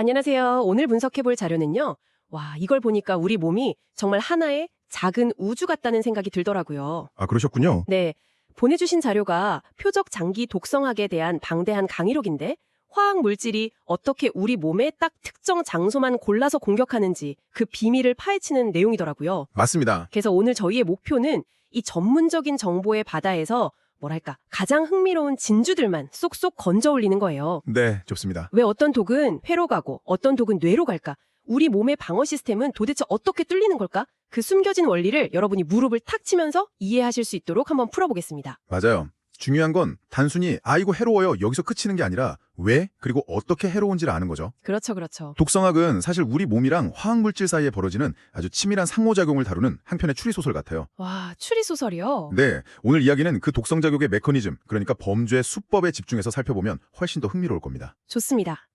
안녕하세요. 오늘 분석해볼 자료는요. 와, 이걸 보니까 우리 몸이 정말 하나의 작은 우주 같다는 생각이 들더라고요. 아, 그러셨군요. 네. 보내주신 자료가 표적 장기 독성학에 대한 방대한 강의록인데, 화학 물질이 어떻게 우리 몸의 딱 특정 장소만 골라서 공격하는지 그 비밀을 파헤치는 내용이더라고요. 맞습니다. 그래서 오늘 저희의 목표는 이 전문적인 정보의 바다에서 뭐랄까, 가장 흥미로운 진주들만 쏙쏙 건져 올리는 거예요. 네, 좋습니다. 왜 어떤 독은 회로 가고 어떤 독은 뇌로 갈까? 우리 몸의 방어 시스템은 도대체 어떻게 뚫리는 걸까? 그 숨겨진 원리를 여러분이 무릎을 탁 치면서 이해하실 수 있도록 한번 풀어보겠습니다. 맞아요. 중요한 건 단순히 아 이거 해로워요 여기서 그치는 게 아니라 왜 그리고 어떻게 해로운지를 아는 거죠. 그렇죠, 그렇죠. 독성학은 사실 우리 몸이랑 화학물질 사이에 벌어지는 아주 치밀한 상호작용을 다루는 한 편의 추리소설 같아요. 와, 추리소설이요? 네, 오늘 이야기는 그 독성작용의 메커니즘, 그러니까 범죄 수법에 집중해서 살펴보면 훨씬 더 흥미로울 겁니다. 좋습니다.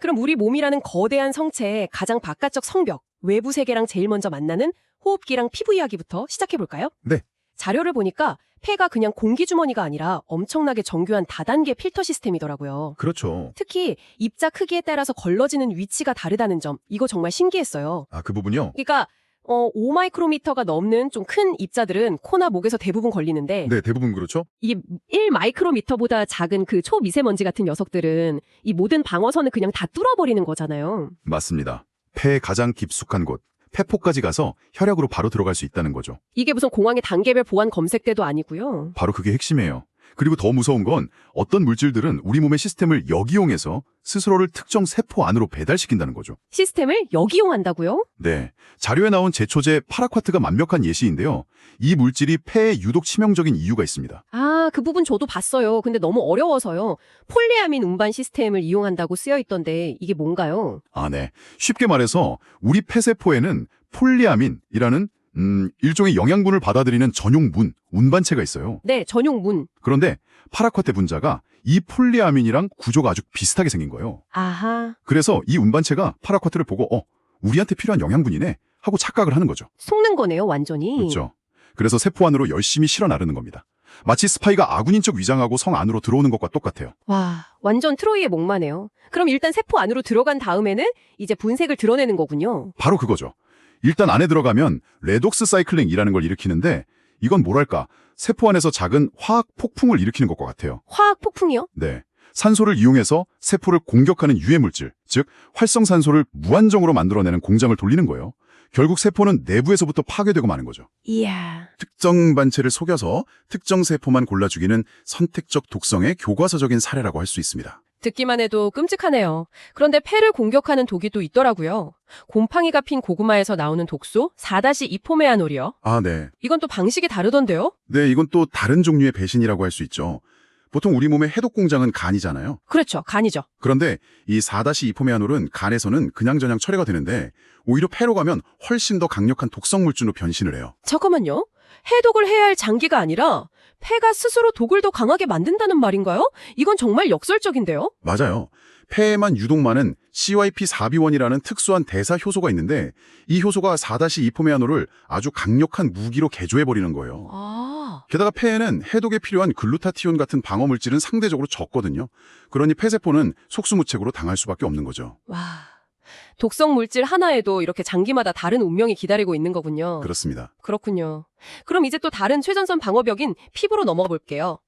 그럼 우리 몸이라는 거대한 성체의 가장 바깥쪽 성벽, 외부 세계랑 제일 먼저 만나는 호흡기랑 피부 이야기부터 시작해볼까요? 네. 자료를 보니까 폐가 그냥 공기주머니가 아니라 엄청나게 정교한 다단계 필터 시스템이더라고요. 그렇죠. 특히 입자 크기에 따라서 걸러지는 위치가 다르다는 점, 이거 정말 신기했어요. 아, 그 부분요? 그러니까 어, 5마이크로미터가 넘는 좀 큰 입자들은 코나 목에서 대부분 걸리는데 네, 대부분 그렇죠. 이게 1마이크로미터보다 작은 그 초미세먼지 같은 녀석들은 이 모든 방어선을 그냥 다 뚫어버리는 거잖아요. 맞습니다. 폐의 가장 깊숙한 곳, 폐포까지 가서 혈액으로 바로 들어갈 수 있다는 거죠. 이게 무슨 공항의 단계별 보안 검색대도 아니고요. 바로 그게 핵심이에요. 그리고 더 무서운 건 어떤 물질들은 우리 몸의 시스템을 역이용해서 스스로를 특정 세포 안으로 배달시킨다는 거죠. 시스템을 역이용한다고요? 네. 자료에 나온 제초제 파라쿼트가 완벽한 예시인데요. 이 물질이 폐에 유독 치명적인 이유가 있습니다. 아, 그 부분 저도 봤어요. 근데 너무 어려워서요. 폴리아민 운반 시스템을 이용한다고 쓰여 있던데 이게 뭔가요? 아, 네. 쉽게 말해서 우리 폐세포에는 폴리아민이라는 음, 일종의 영양분을 받아들이는 전용 문, 운반체가 있어요. 네, 전용 문. 그런데 파라쿼테 분자가 이 폴리아민이랑 구조가 아주 비슷하게 생긴 거예요. 아하. 그래서 이 운반체가 파라쿼트를 보고 어, 우리한테 필요한 영양분이네 하고 착각을 하는 거죠. 속는 거네요, 완전히. 그렇죠. 그래서 세포 안으로 열심히 실어 나르는 겁니다. 마치 스파이가 아군인 척 위장하고 성 안으로 들어오는 것과 똑같아요. 와, 완전 트로이의 목마네요. 그럼 일단 세포 안으로 들어간 다음에는 이제 분색을 드러내는 거군요. 바로 그거죠. 일단 안에 들어가면 레독스 사이클링이라는 걸 일으키는데 이건 뭐랄까 세포 안에서 작은 화학 폭풍을 일으키는 것과 같아요. 화학 폭풍이요? 네. 산소를 이용해서 세포를 공격하는 유해 물질, 즉 활성산소를 무한정으로 만들어내는 공장을 돌리는 거예요. 결국 세포는 내부에서부터 파괴되고 마는 거죠. 이야. 특정 반체를 속여서 특정 세포만 골라 죽이는 선택적 독성의 교과서적인 사례라고 할 수 있습니다. 듣기만 해도 끔찍하네요. 그런데 폐를 공격하는 독이 또 있더라고요. 곰팡이가 핀 고구마에서 나오는 독소 4-이포메아놀이요. 아, 네. 이건 또 방식이 다르던데요? 네, 이건 또 다른 종류의 배신이라고 할 수 있죠. 보통 우리 몸의 해독 공장은 간이잖아요. 그렇죠. 간이죠. 그런데 이 4-이포메아놀은 간에서는 그냥저냥 처리가 되는데 오히려 폐로 가면 훨씬 더 강력한 독성 물질로 변신을 해요. 잠깐만요. 해독을 해야 할 장기가 아니라 폐가 스스로 독을 더 강하게 만든다는 말인가요? 이건 정말 역설적인데요? 맞아요. 폐에만 유독 많은 CYP4B1이라는 특수한 대사 효소가 있는데 이 효소가 4-이포메아놀을 아주 강력한 무기로 개조해버리는 거예요. 아, 게다가 폐에는 해독에 필요한 글루타티온 같은 방어 물질은 상대적으로 적거든요. 그러니 폐세포는 속수무책으로 당할 수밖에 없는 거죠. 와. 독성 물질 하나에도 이렇게 장기마다 다른 운명이 기다리고 있는 거군요. 그렇습니다. 그렇군요. 그럼 이제 또 다른 최전선 방어벽인 피부로 넘어가 볼게요.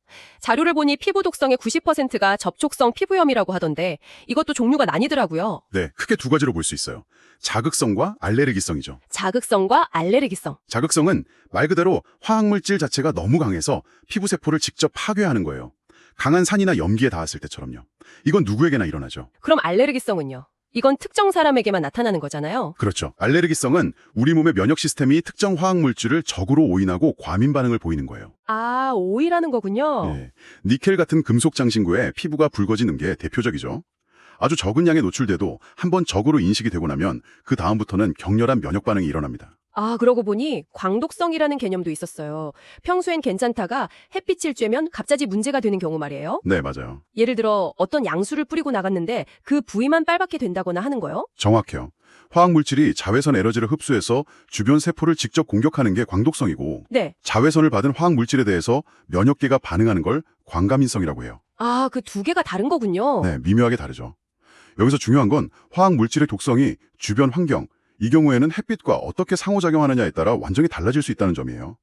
자료를 보니 피부 독성의 90%가 접촉성 피부염이라고 하던데 이것도 종류가 나뉘더라고요. 네, 크게 두 가지로 볼 수 있어요. 자극성과 알레르기성이죠. 자극성과 알레르기성. 자극성은 말 그대로 화학물질 자체가 너무 강해서 피부 세포를 직접 파괴하는 거예요. 강한 산이나 염기에 닿았을 때처럼요. 이건 누구에게나 일어나죠. 그럼 알레르기성은요? 이건 특정 사람에게만 나타나는 거잖아요. 그렇죠. 알레르기성은 우리 몸의 면역 시스템이 특정 화학 물질을 적으로 오인하고 과민 반응을 보이는 거예요. 아, 오이라는 거군요. 네. 니켈 같은 금속 장신구에 피부가 붉어지는 게 대표적이죠. 아주 적은 양에 노출돼도 한 번 적으로 인식이 되고 나면 그 다음부터는 격렬한 면역 반응이 일어납니다. 아, 그러고 보니 광독성이라는 개념도 있었어요. 평소엔 괜찮다가 햇빛을 쬐면 갑자기 문제가 되는 경우 말이에요. 네, 맞아요. 예를 들어 어떤 양수를 뿌리고 나갔는데 그 부위만 빨갛게 된다거나 하는 거요? 정확해요. 화학물질이 자외선 에너지를 흡수해서 주변 세포를 직접 공격하는 게 광독성이고 네. 자외선을 받은 화학물질에 대해서 면역계가 반응하는 걸 광감인성이라고 해요. 아, 그 두 개가 다른 거군요. 네, 미묘하게 다르죠. 여기서 중요한 건 화학 물질의 독성이 주변 환경, 이 경우에는 햇빛과 어떻게 상호작용하느냐에 따라 완전히 달라질 수 있다는 점이에요.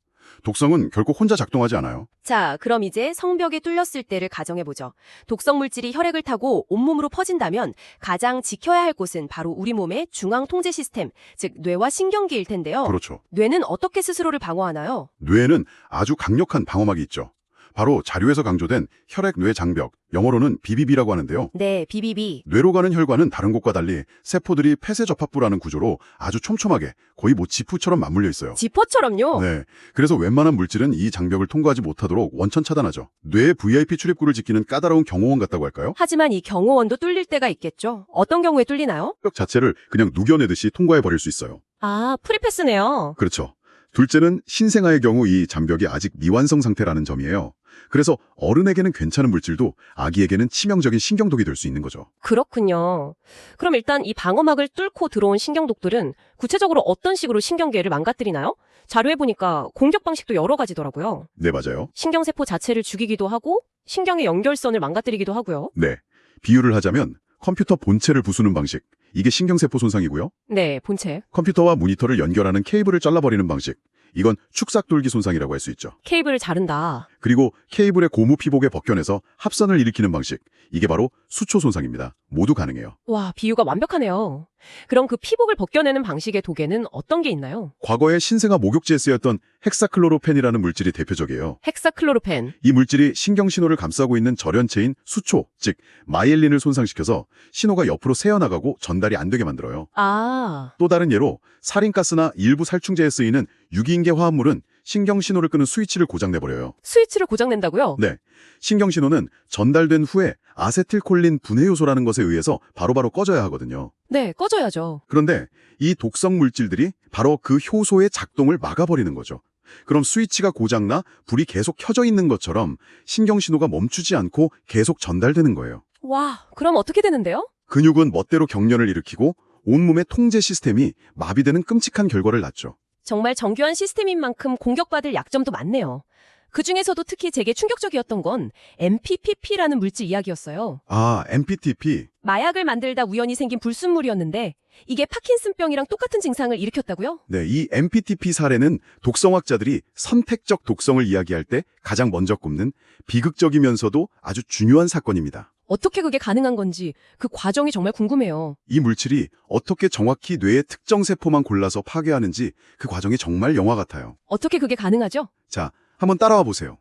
독성은 결코 혼자 작동하지 않아요. 자, 그럼 이제 성벽에 뚫렸을 때를 가정해보죠. 독성 물질이 혈액을 타고 온몸으로 퍼진다면 가장 지켜야 할 곳은 바로 우리 몸의 중앙 통제 시스템, 즉 뇌와 신경계일 텐데요. 그렇죠. 뇌는 어떻게 스스로를 방어하나요? 뇌에는 아주 강력한 방어막이 있죠. 바로 자료에서 강조된 혈액-뇌 장벽, 영어로는 BBB라고 하는데요. 네, BBB. 뇌로 가는 혈관은 다른 곳과 달리 세포들이 폐쇄 접합부라는 구조로 아주 촘촘하게 거의 뭐 지푸처럼 맞물려 있어요. 지퍼처럼요? 네. 그래서 웬만한 물질은 이 장벽을 통과하지 못하도록 원천 차단하죠. 뇌의 VIP 출입구를 지키는 까다로운 경호원 같다고 할까요? 하지만 이 경호원도 뚫릴 때가 있겠죠. 어떤 경우에 뚫리나요? 벽 자체를 그냥 누겨내듯이 통과해 버릴 수 있어요. 아, 프리패스네요. 그렇죠. 둘째는 신생아의 경우 이 장벽이 아직 미완성 상태라는 점이에요. 그래서 어른에게는 괜찮은 물질도 아기에게는 치명적인 신경독이 될 수 있는 거죠. 그렇군요. 그럼 일단 이 방어막을 뚫고 들어온 신경독들은 구체적으로 어떤 식으로 신경계를 망가뜨리나요? 자료에 보니까 공격 방식도 여러 가지더라고요. 네, 맞아요. 신경세포 자체를 죽이기도 하고 신경의 연결선을 망가뜨리기도 하고요. 네. 비유를 하자면 컴퓨터 본체를 부수는 방식. 이게 신경세포 손상이고요. 네, 본체. 컴퓨터와 모니터를 연결하는 케이블을 잘라버리는 방식. 이건 축삭돌기 손상이라고 할 수 있죠. 케이블을 자른다. 그리고 케이블의 고무 피복에 벗겨내서 합선을 일으키는 방식. 이게 바로 수초 손상입니다. 모두 가능해요. 와, 비유가 완벽하네요. 그럼 그 피복을 벗겨내는 방식의 독에는 어떤 게 있나요? 과거에 신생아 목욕지에 쓰였던 헥사클로로펜이라는 물질이 대표적이에요. 헥사클로로펜. 이 물질이 신경 신호를 감싸고 있는 절연체인 수초, 즉 마이엘린을 손상시켜서 신호가 옆으로 새어나가고 전달이 안 되게 만들어요. 아, 또 다른 예로 살인가스나 일부 살충제에 쓰이는 유기인계 화합물은 신경 신호를 끄는 스위치를 고장내버려요. 스위치를 고장낸다고요? 네. 신경 신호는 전달된 후에 아세틸콜린 분해 요소라는 것에 의해서 바로 바로 꺼져야 하거든요. 네, 꺼져야죠. 그런데 이 독성 물질들이 바로 그 효소의 작동을 막아버리는 거죠. 그럼 스위치가 고장나 불이 계속 켜져 있는 것처럼 신경 신호가 멈추지 않고 계속 전달되는 거예요. 와, 그럼 어떻게 되는데요? 근육은 멋대로 경련을 일으키고 온몸의 통제 시스템이 마비되는 끔찍한 결과를 낳죠. 정말 정교한 시스템인 만큼 공격받을 약점도 많네요. 그 중에서도 특히 제게 충격적이었던 건 MPPP라는 물질 이야기였어요. 아, MPTP. 마약을 만들다 우연히 생긴 불순물이었는데 이게 파킨슨병이랑 똑같은 증상을 일으켰다고요? 네, 이 MPTP 사례는 독성학자들이 선택적 독성을 이야기할 때 가장 먼저 꼽는 비극적이면서도 아주 중요한 사건입니다. 어떻게 그게 가능한 건지 그 과정이 정말 궁금해요. 이 물질이 어떻게 정확히 뇌의 특정 세포만 골라서 파괴하는지 그 과정이 정말 영화 같아요. 어떻게 그게 가능하죠? 자, 한번 따라와 보세요.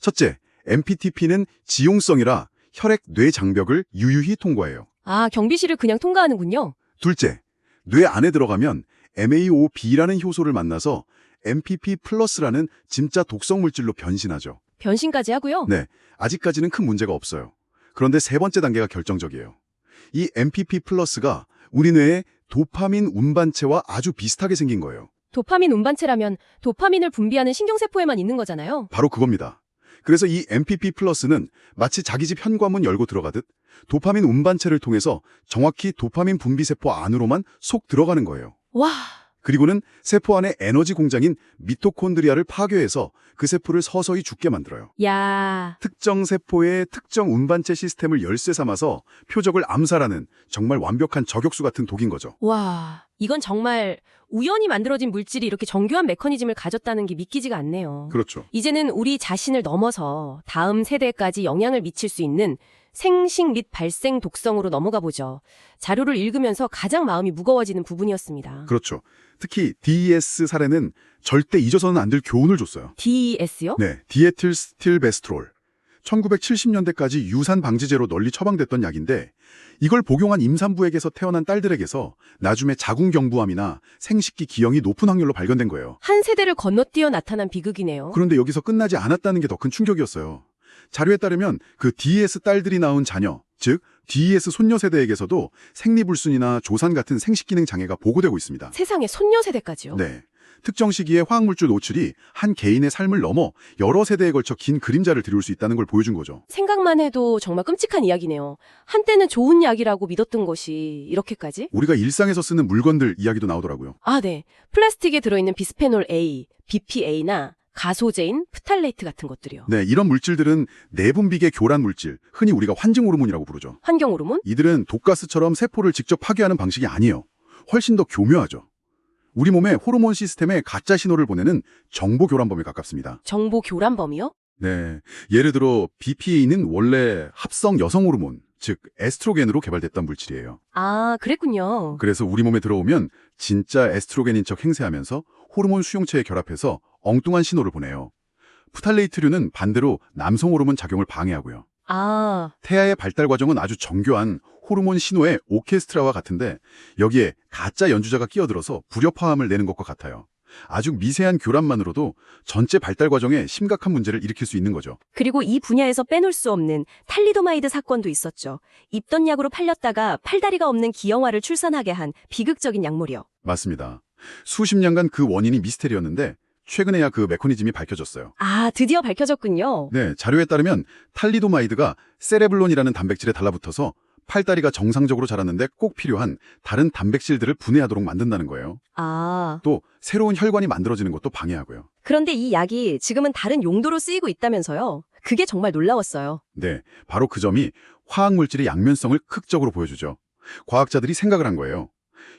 첫째, MPTP는 지용성이라 혈액 뇌 장벽을 유유히 통과해요. 아, 경비실을 그냥 통과하는군요. 둘째, 뇌 안에 들어가면 MAOB라는 효소를 만나서 MPP 플러스라는 진짜 독성 물질로 변신하죠. 변신까지 하고요. 네, 아직까지는 큰 문제가 없어요. 그런데 세 번째 단계가 결정적이에요. 이 MPP 플러스가 우리 뇌의 도파민 운반체와 아주 비슷하게 생긴 거예요. 도파민 운반체라면 도파민을 분비하는 신경세포에만 있는 거잖아요. 바로 그겁니다. 그래서 이 MPP 플러스는 마치 자기 집 현관문 열고 들어가듯 도파민 운반체를 통해서 정확히 도파민 분비세포 안으로만 속 들어가는 거예요. 와, 그리고는 세포 안의 에너지 공장인 미토콘드리아를 파괴해서 그 세포를 서서히 죽게 만들어요. 야, 특정 세포의 특정 운반체 시스템을 열쇠 삼아서 표적을 암살하는 정말 완벽한 저격수 같은 독인 거죠. 와, 이건 정말 우연히 만들어진 물질이 이렇게 정교한 메커니즘을 가졌다는 게 믿기지가 않네요. 그렇죠. 이제는 우리 자신을 넘어서 다음 세대까지 영향을 미칠 수 있는 생식 및 발생 독성으로 넘어가 보죠. 자료를 읽으면서 가장 마음이 무거워지는 부분이었습니다. 그렇죠. 특히 DES 사례는 절대 잊어서는 안 될 교훈을 줬어요. DES요? 네, 디에틸 스틸베스트롤. 1970년대까지 유산 방지제로 널리 처방됐던 약인데 이걸 복용한 임산부에게서 태어난 딸들에게서 나중에 자궁경부암이나 생식기 기형이 높은 확률로 발견된 거예요. 한 세대를 건너뛰어 나타난 비극이네요. 그런데 여기서 끝나지 않았다는 게 더 큰 충격이었어요. 자료에 따르면 그 DES 딸들이 낳은 자녀, 즉 DES 손녀 세대에게서도 생리불순이나 조산 같은 생식기능 장애가 보고되고 있습니다. 세상에 손녀 세대까지요. 네. 특정 시기에 화학물질 노출이 한 개인의 삶을 넘어 여러 세대에 걸쳐 긴 그림자를 드리울 수 있다는 걸 보여준 거죠. 생각만 해도 정말 끔찍한 이야기네요. 한때는 좋은 약이라고 믿었던 것이 이렇게까지? 우리가 일상에서 쓰는 물건들 이야기도 나오더라고요. 아, 네. 플라스틱에 들어있는 비스페놀 A, BPA나 가소제인, 프탈레이트 같은 것들이요. 네, 이런 물질들은 내분비계 교란 물질, 흔히 우리가 환증 호르몬이라고 부르죠. 환경 호르몬? 이들은 독가스처럼 세포를 직접 파괴하는 방식이 아니에요. 훨씬 더 교묘하죠. 우리 몸의 호르몬 시스템에 가짜 신호를 보내는 정보 교란범에 가깝습니다. 정보 교란범이요? 네. 예를 들어 BPA는 원래 합성 여성 호르몬, 즉 에스트로겐으로 개발됐던 물질이에요. 아, 그랬군요. 그래서 우리 몸에 들어오면 진짜 에스트로겐인 척 행세하면서 호르몬 수용체에 결합해서 엉뚱한 신호를 보내요. 푸탈레이트류는 반대로 남성 호르몬 작용을 방해하고요. 아, 태아의 발달 과정은 아주 정교한 호르몬 신호의 오케스트라와 같은데 여기에 가짜 연주자가 끼어들어서 불협화음을 내는 것과 같아요. 아주 미세한 교란만으로도 전체 발달 과정에 심각한 문제를 일으킬 수 있는 거죠. 그리고 이 분야에서 빼놓을 수 없는 탈리도마이드 사건도 있었죠. 입던 약으로 팔렸다가 팔다리가 없는 기형아를 출산하게 한 비극적인 약물이요. 맞습니다. 수십 년간 그 원인이 미스테리였는데 최근에야 그 메커니즘이 밝혀졌어요. 아, 드디어 밝혀졌군요. 네, 자료에 따르면 탈리도마이드가 세레블론이라는 단백질에 달라붙어서 팔다리가 정상적으로 자랐는데 꼭 필요한 다른 단백질들을 분해하도록 만든다는 거예요. 아, 또 새로운 혈관이 만들어지는 것도 방해하고요. 그런데 이 약이 지금은 다른 용도로 쓰이고 있다면서요. 그게 정말 놀라웠어요. 네, 바로 그 점이 화학 물질의 양면성을 극적으로 보여주죠. 과학자들이 생각을 한 거예요.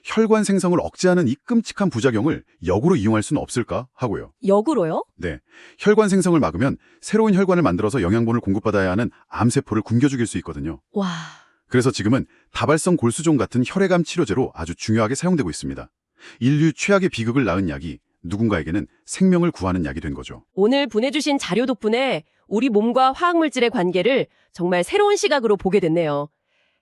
혈관 생성을 억제하는 이 끔찍한 부작용을 역으로 이용할 수는 없을까 하고요. 역으로요? 네, 혈관 생성을 막으면 새로운 혈관을 만들어서 영양분을 공급받아야 하는 암세포를 굶겨 죽일 수 있거든요. 와, 그래서 지금은 다발성 골수종 같은 혈액암 치료제로 아주 중요하게 사용되고 있습니다. 인류 최악의 비극을 낳은 약이 누군가에게는 생명을 구하는 약이 된 거죠. 오늘 보내주신 자료 덕분에 우리 몸과 화학물질의 관계를 정말 새로운 시각으로 보게 됐네요.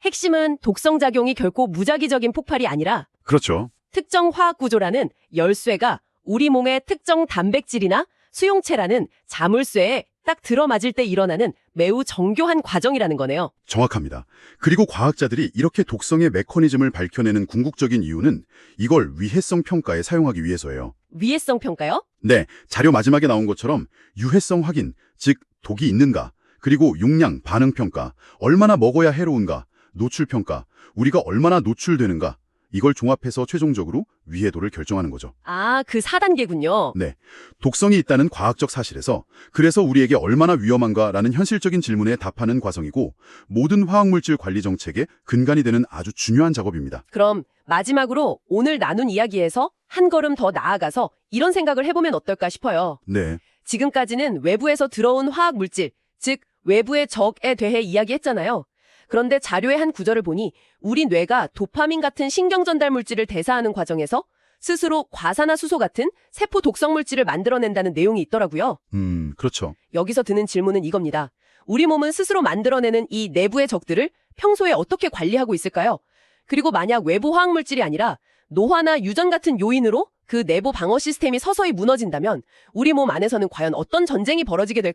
핵심은 독성 작용이 결코 무작위적인 폭발이 아니라 그렇죠. 특정 화학 구조라는 열쇠가 우리 몸의 특정 단백질이나 수용체라는 자물쇠에 딱 들어맞을 때 일어나는 매우 정교한 과정이라는 거네요. 정확합니다. 그리고 과학자들이 이렇게 독성의 메커니즘을 밝혀내는 궁극적인 이유는 이걸 위해성 평가에 사용하기 위해서예요. 위해성 평가요? 네, 자료 마지막에 나온 것처럼 유해성 확인, 즉 독이 있는가, 그리고 용량 반응 평가, 얼마나 먹어야 해로운가, 노출 평가, 우리가 얼마나 노출되는가, 이걸 종합해서 최종적으로 위해도를 결정하는 거죠. 아, 그 4단계군요. 네, 독성이 있다는 과학적 사실에서 그래서 우리에게 얼마나 위험한가라는 현실적인 질문에 답하는 과정이고 모든 화학물질 관리 정책의 근간이 되는 아주 중요한 작업입니다. 그럼 마지막으로 오늘 나눈 이야기에서 한 걸음 더 나아가서 이런 생각을 해보면 어떨까 싶어요. 네, 지금까지는 외부에서 들어온 화학 물질, 즉 외부의 적에 대해 이야기했잖아요. 그런데 자료의 한 구절을 보니 우리 뇌가 도파민 같은 신경 전달 물질을 대사하는 과정에서 스스로 과산화수소 같은 세포 독성 물질을 만들어낸다는 내용이 있더라고요. 음, 그렇죠. 여기서 드는 질문은 이겁니다. 우리 몸은 스스로 만들어내는 이 내부의 적들을 평소에 어떻게 관리하고 있을까요? 그리고 만약 외부 화학 물질이 아니라 노화나 유전 같은 요인으로 그 내부 방어 시스템이 서서히 무너진다면 우리 몸 안에서는 과연 어떤 전쟁이 벌어지게 될까요?